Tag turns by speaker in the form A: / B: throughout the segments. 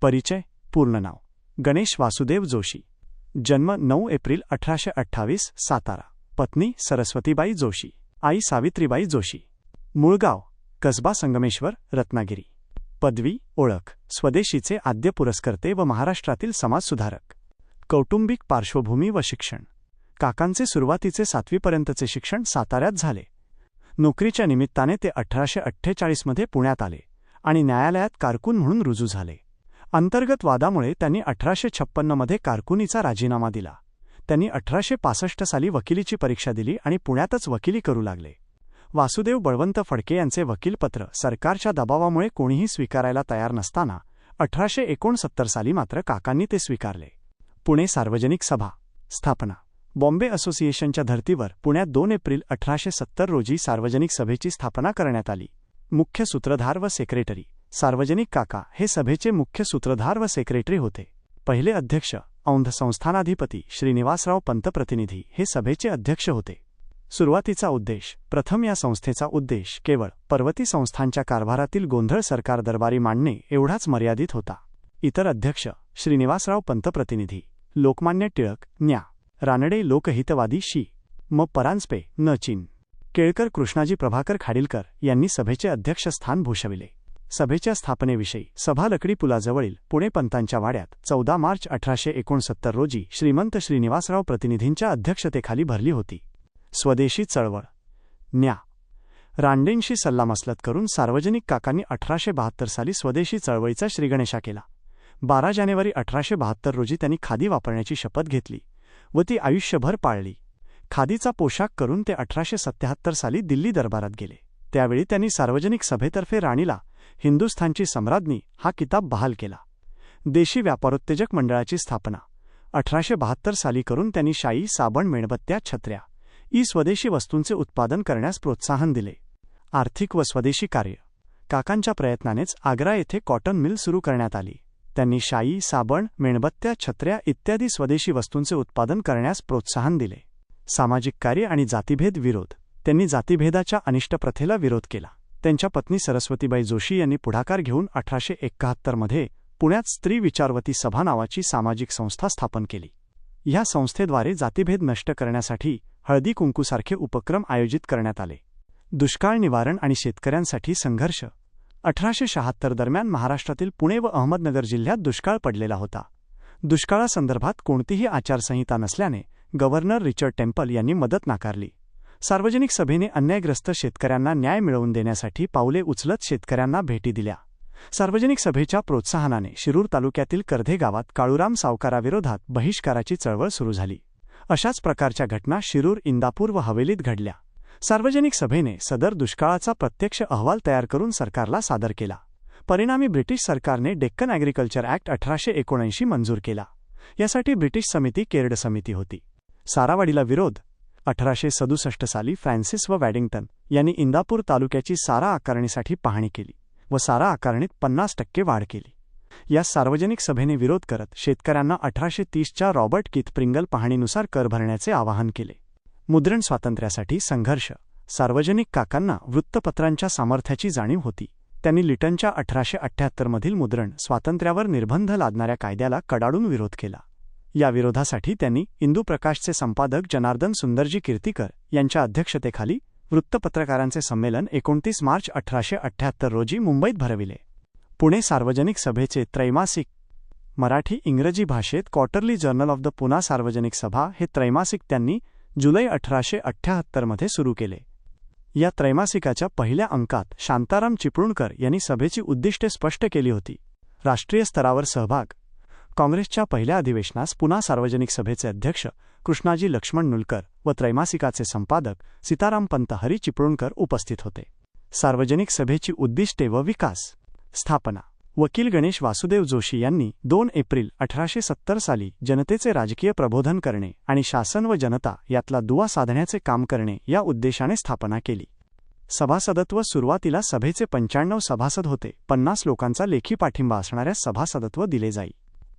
A: परिचय पूर्ण नाव. गणेश वासुदेव जोशी. जन्म नऊ एप्रिल अठराशे अठ्ठावीस सातारा. पत्नी सरस्वतीबाई जोशी. आई सावित्रीबाई जोशी. मूळगाव कसबा संगमेश्वर रत्नागिरी. पदवी ओळख. स्वदेशीचे आद्य पुरस्कर्ते व महाराष्ट्रातील समाजसुधारक. कौटुंबिक पार्श्वभूमी व शिक्षण. काकांचे सुरुवातीचे सातवीपर्यंतचे शिक्षण साताऱ्यात झाले. नोकरीच्या निमित्ताने ते अठराशे अठ्ठेचाळीसमध्ये पुण्यात आले आणि न्यायालयात कारकून म्हणून रुजू झाले. अंतर्गत वादामुळे त्यांनी अठराशे छप्पन्नमध्ये कारकुनीचा राजीनामा दिला. त्यांनी अठराशे पासष्ट साली वकिलीची परीक्षा दिली आणि पुण्यातच वकिली करू लागले. वासुदेव बळवंत फडके यांचे वकीलपत्र सरकारच्या दबावामुळे कोणीही स्वीकारायला तयार नसताना अठराशे एकोणसत्तर साली मात्र काकांनी ते स्वीकारले. पुणे सार्वजनिक सभा स्थापना. बॉम्बे असोसिएशनच्या धर्तीवर पुण्यात दोन एप्रिल अठराशे सत्तर रोजी सार्वजनिक सभेची स्थापना करण्यात आली. मुख्य सूत्रधार व सेक्रेटरी. सार्वजनिक काका हे सभेचे मुख्य सूत्रधार व सेक्रेटरी होते. पहिले अध्यक्ष औंध संस्थानाधिपती श्रीनिवासराव पंतप्रतिनिधी हे सभेचे अध्यक्ष होते. सुरुवातीचा उद्देश प्रथम या संस्थेचा उद्देश केवळ पर्वती संस्थांच्या कारभारातील गोंधळ सरकार दरबारी मांडणे एवढाच मर्यादित होता. इतर अध्यक्ष श्रीनिवासराव पंतप्रतिनिधी लोकमान्य टिळक न्या रानडे लोकहितवादी शी म. परांजपे न. चीन केळकर कृष्णाजी प्रभाकर खाडीलकर यांनी सभेचे अध्यक्षस्थान भूषविले. सभेच्या स्थापनेविषयी सभा लकडी पुलाजवळील पुणे पंतांच्या वाड्यात चौदा मार्च अठराशे एकोणसत्तर रोजी श्रीमंत श्रीनिवासराव प्रतिनिधींच्या अध्यक्षतेखाली भरली होती. स्वदेशी चळवळ. न्या. रांडेंशी सल्लामसलत करून सार्वजनिक काकांनी अठराशे बहात्तर साली स्वदेशी चळवळीचा श्रीगणेशा केला. बारा जानेवारी अठराशे बहात्तर रोजी त्यांनी खादी वापरण्याची शपथ घेतली व ती आयुष्यभर पाळली. खादीचा पोशाख करून ते अठराशे सत्याहत्तर साली दिल्ली दरबारात गेले. त्यावेळी त्यांनी सार्वजनिक सभेतर्फे राणीला हिंदुस्थानची सम्राज्ञी हा किताब बहाल केला. देशी व्यापारोत्तेजक मंडळाची स्थापना. अठराशे बहात्तर साली करून त्यांनी शाई साबण मेणबत्त्या छत्र्या ई स्वदेशी वस्तूंचे उत्पादन करण्यास प्रोत्साहन दिले. आर्थिक व स्वदेशी कार्य. काकांच्या प्रयत्नानेच आग्रा येथे कॉटन मिल सुरू करण्यात आली. त्यांनी शाई साबण मेणबत्त्या छत्र्या इत्यादी स्वदेशी वस्तूंचे उत्पादन करण्यास प्रोत्साहन दिले. सामाजिक कार्य आणि जातीभेद विरोध. त्यांनी जातीभेदाच्या अनिष्ट प्रथेला विरोध केला. त्यांच्या पत्नी सरस्वतीबाई जोशी यांनी पुढाकार घेऊन अठराशे एक्काहत्तरमध्ये पुण्यात स्त्री विचारवती सभा नावाची सामाजिक संस्था स्थापन केली. ह्या संस्थेद्वारे जातीभेद नष्ट करण्यासाठी हळदी कुंकूसारखे उपक्रम आयोजित करण्यात आले. दुष्काळ निवारण आणि शेतकऱ्यांसाठी संघर्ष. अठराशे शहात्तर दरम्यान महाराष्ट्रातील पुणे व अहमदनगर जिल्ह्यात दुष्काळ पडलेला होता. दुष्काळासंदर्भात कोणतीही आचारसंहिता नसल्याने गव्हर्नर रिचर्ड टेम्पल यांनी मदत नाकारली. सार्वजनिक सभेने अन्यायग्रस्त शेतकऱ्यांना न्याय मिळवून देण्यासाठी पावले उचलत शेतकऱ्यांना भेटी दिल्या. सार्वजनिक सभेच्या प्रोत्साहनाने शिरूर तालुक्यातील कर्धे गावात काळूराम सावकाराविरोधात बहिष्काराची चळवळ सुरू झाली. अशाच प्रकारच्या घटना शिरूर इंदापूर व हवेलीत घडल्या. सार्वजनिक सभेने सदर दुष्काळाचा प्रत्यक्ष अहवाल तयार करून सरकारला सादर केला. परिणामी ब्रिटिश सरकारने डेक्कन ॲग्रिकल्चर ॲक्ट अठराशे एकोणऐंशी मंजूर केला. यासाठी ब्रिटिश समिती केरड समिती होती. सारावाडीला विरोध अठराशे सदुसष्ट साली फ्रान्सिस व वॅडिंग्टन यांनी इंदापूर तालुक्याची सारा आकारणीसाठी पाहणी केली व सारा आकारणीत पन्नास टक्के वाढ केली. या सार्वजनिक सभेने विरोध करत शेतकऱ्यांना अठराशे तीसच्या रॉबर्ट किथप्रिंगल पाहणीनुसार कर भरण्याचे आवाहन केले. मुद्रण स्वातंत्र्यासाठी संघर्ष सार्वजनिक काकांना वृत्तपत्रांच्या सामर्थ्याची जाणीव होती. त्यांनी लिटनच्या अठराशे अठ्ठ्याहत्तरमधील मुद्रण स्वातंत्र्यावर निर्बंध लादणाऱ्या कायद्याला कडाडून विरोध केला. या विरोधासाठी त्यांनी इंदू प्रकाशचे संपादक जनार्दन सुंदरजी कीर्तीकर यांच्या अध्यक्षतेखाली वृत्तपत्रकारांचे संमेलन एकोणतीस मार्च अठराशे अठ्ठ्याहत्तर रोजी मुंबईत भरविले. पुणे सार्वजनिक सभेचे त्रैमासिक मराठी इंग्रजी भाषेत quarterly journal of the Poona Sarvajanik Sabha हे त्रैमासिक त्यांनी जुलै अठराशे अठ्ठ्याहत्तरमध्ये सुरू केले. या त्रैमासिकाच्या पहिल्या अंकात शांताराम चिपळूणकर यांनी सभेची उद्दिष्टे स्पष्ट केली होती. राष्ट्रीय स्तरावर सहभाग काँग्रेसच्या पहिल्या अधिवेशनास पुन्हा सार्वजनिक सभेचे अध्यक्ष कृष्णाजी लक्ष्मण नुलकर व त्रैमासिकाचे संपादक सीताराम पंत हरी चिपळूणकर उपस्थित होते. सार्वजनिक सभेची उद्दिष्टे व विकास. स्थापना. वकील गणेश वासुदेव जोशी यांनी दोन एप्रिल अठराशे सत्तर साली जनतेचे राजकीय प्रबोधन करणे आणि शासन व जनता यातला दुवा साधण्याचे काम करणे या उद्देशाने स्थापना केली. सभासदत्व सुरुवातीला सभेचे पंच्याण्णव सभासद होते. पन्नास लोकांचा लेखी पाठिंबा असणाऱ्या सभासदत्व दिले जाई.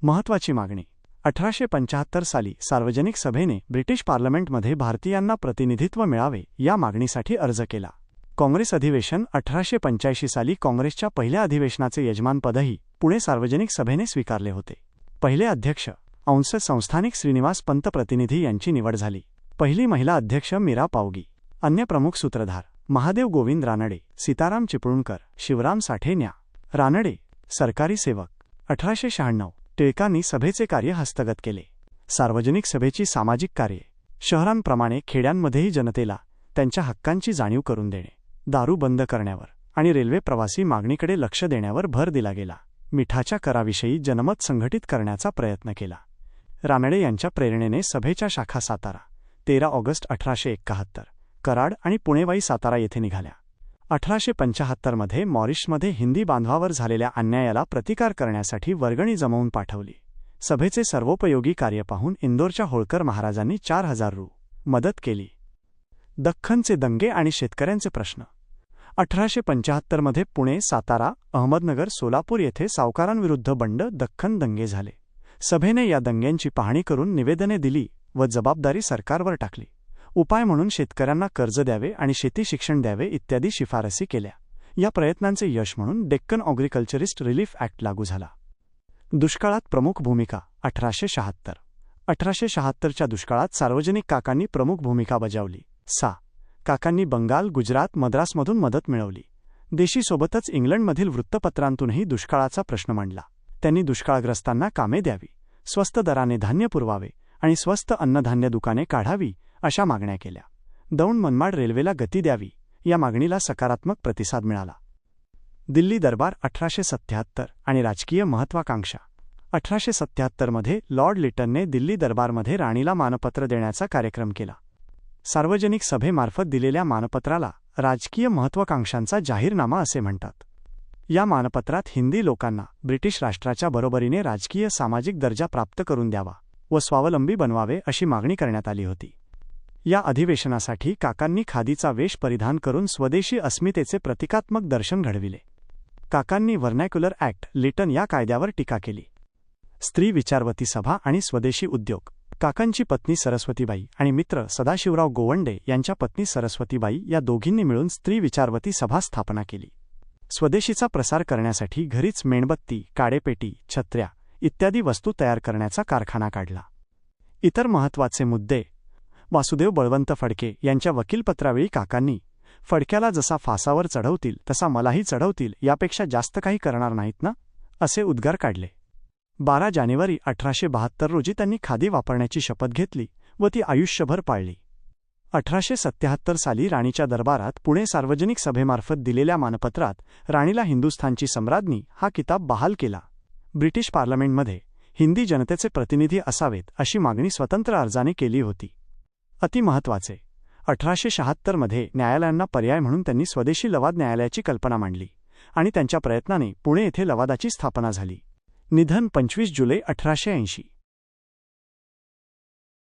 A: महत्वाची मागणी. अठराशे पंचाहत्तर साली सार्वजनिक सभेने ब्रिटिश पार्लमेंटमध्ये भारतीयांना प्रतिनिधित्व मिळावे या मागणीसाठी अर्ज केला. काँग्रेस अधिवेशन अठराशे पंच्याऐंशी साली काँग्रेसच्या पहिल्या अधिवेशनाचे यजमानपदही पुणे सार्वजनिक सभेने स्वीकारले होते. पहिले अध्यक्ष अंश संस्थानिक श्रीनिवास पंत प्रतिनिधी यांची निवड झाली. पहिली महिला अध्यक्ष मीरा पावगी. अन्य प्रमुख सूत्रधार महादेव गोविंद रानडे सीताराम चिपळूणकर शिवराम साठेन्या रानडे सरकारी सेवक. अठराशे शहाण्णव टिळकांनी सभेचे कार्य हस्तगत केले. सार्वजनिक सभेची सामाजिक कार्ये. शहरांप्रमाणे खेड्यांमध्येही जनतेला त्यांच्या हक्कांची जाणीव करून देणे. दारू बंद करण्यावर आणि रेल्वे प्रवासी मागणीकडे लक्ष देण्यावर भर दिला गेला. मिठाच्या कराविषयी जनमत संघटित करण्याचा प्रयत्न केला. रानडे यांच्या प्रेरणेने सभेच्या शाखा सातारा तेरा ऑगस्ट अठराशे एक्काहत्तर कराड आणि पुणेवाई सातारा येथे निघाल्या. अठराशे पंचाहत्तरमध्ये मॉरिशमध्ये हिंदी बांधवावर झालेल्या अन्यायाला प्रतिकार करण्यासाठी वर्गणी जमवून पाठवली. सभेचे सर्वोपयोगी कार्य पाहून इंदोरच्या होळकर महाराजांनी चार हजार रू. मदत केली. दख्खनचे दंगे आणि शेतकऱ्यांचे प्रश्न. अठराशे पंचाहत्तरमध्ये पुणे सातारा अहमदनगर सोलापूर येथे सावकारांविरुद्ध बंड दख्खन दंगे झाले. सभेने या दंग्यांची पाहणी करून निवेदने दिली व जबाबदारी सरकारवर टाकली. उपाय म्हणून शेतकऱ्यांना कर्ज द्यावे आणि शेती शिक्षण द्यावे इत्यादी शिफारसी केल्या. या प्रयत्नांचे यश म्हणून डेक्कन ऑग्रिकल्चरिस्ट रिलीफ ॲक्ट लागू झाला. दुष्काळात प्रमुख भूमिका अठराशे शहात्तर. अठराशे शहात्तरच्या दुष्काळात सार्वजनिक काकांनी प्रमुख भूमिका बजावली. सा. काकांनी बंगाल गुजरात मद्रासमधून मदत मिळवली. देशीसोबतच इंग्लंडमधील वृत्तपत्रांतूनही दुष्काळाचा प्रश्न मांडला. त्यांनी दुष्काळग्रस्तांना कामे द्यावी स्वस्त दराने धान्य पुरवावे आणि स्वस्त अन्नधान्य दुकाने काढावी अशा मागण्या केल्या. दौंड मनमाड रेल्वेला गती द्यावी या मागणीला सकारात्मक प्रतिसाद मिळाला. दिल्ली दरबार अठराशे सत्त्याहत्तर आणि राजकीय महत्वाकांक्षा. अठराशे सत्त्याहत्तरमध्ये लॉर्ड लिटनने दिल्ली दरबारमध्ये राणीला मानपत्र देण्याचा कार्यक्रम केला. सार्वजनिक सभेमार्फत दिलेल्या मानपत्राला राजकीय महत्वाकांक्षांचा जाहीरनामा असे म्हणतात. या मानपत्रात हिंदी लोकांना ब्रिटिश राष्ट्राच्या बरोबरीने राजकीय सामाजिक दर्जा प्राप्त करून द्यावा व स्वावलंबी बनवावे अशी मागणी करण्यात आली होती. या अधिवेशनासाठी काकांनी खादीचा वेश परिधान करून स्वदेशी अस्मितेचे प्रतिकात्मक दर्शन घडविले. काकांनी व्हर्नॅक्युलर ॲक्ट लिटन या कायद्यावर टीका केली. स्त्री विचारवती सभा आणि स्वदेशी उद्योग. काकांची पत्नी सरस्वतीबाई आणि मित्र सदाशिवराव गोवंडे यांच्या पत्नी सरस्वतीबाई या दोघींनी मिळून स्त्री विचारवती सभा स्थापना केली. स्वदेशीचा प्रसार करण्यासाठी घरीच मेणबत्ती काडेपेटी छत्र्या इत्यादी वस्तू तयार करण्याचा कारखाना काढला. इतर महत्त्वाचे मुद्दे वासुदेव बळवंत फडके यांच्या वकीलपत्रावेळी काकांनी फडक्याला जसा फासावर चढवतील तसा मलाही चढवतील यापेक्षा जास्त काही करणार नाहीत ना? असे उद्गार काढले. बारा जानेवारी अठराशे बहात्तर रोजी त्यांनी खादी वापरण्याची शपथ घेतली व ती आयुष्यभर पाळली. अठराशे सत्याहत्तर साली राणीच्या दरबारात पुणे सार्वजनिक सभेमार्फत दिलेल्या मानपत्रात राणीला हिंदुस्थानची सम्राज्ञी हा किताब बहाल केला. ब्रिटिश पार्लमेंटमध्ये हिंदी जनतेचे प्रतिनिधी असावेत अशी मागणी स्वतंत्र अर्जाने केली होती. अतिमहत्वाचे अठराशे शहात्तरमध्ये न्यायालयांना पर्याय म्हणून त्यांनी स्वदेशी लवाद न्यायालयाची कल्पना मांडली आणि त्यांच्या प्रयत्नाने पुणे येथे लवादाची स्थापना झाली. निधन पंचवीस जुलै अठराशे ऐंशी.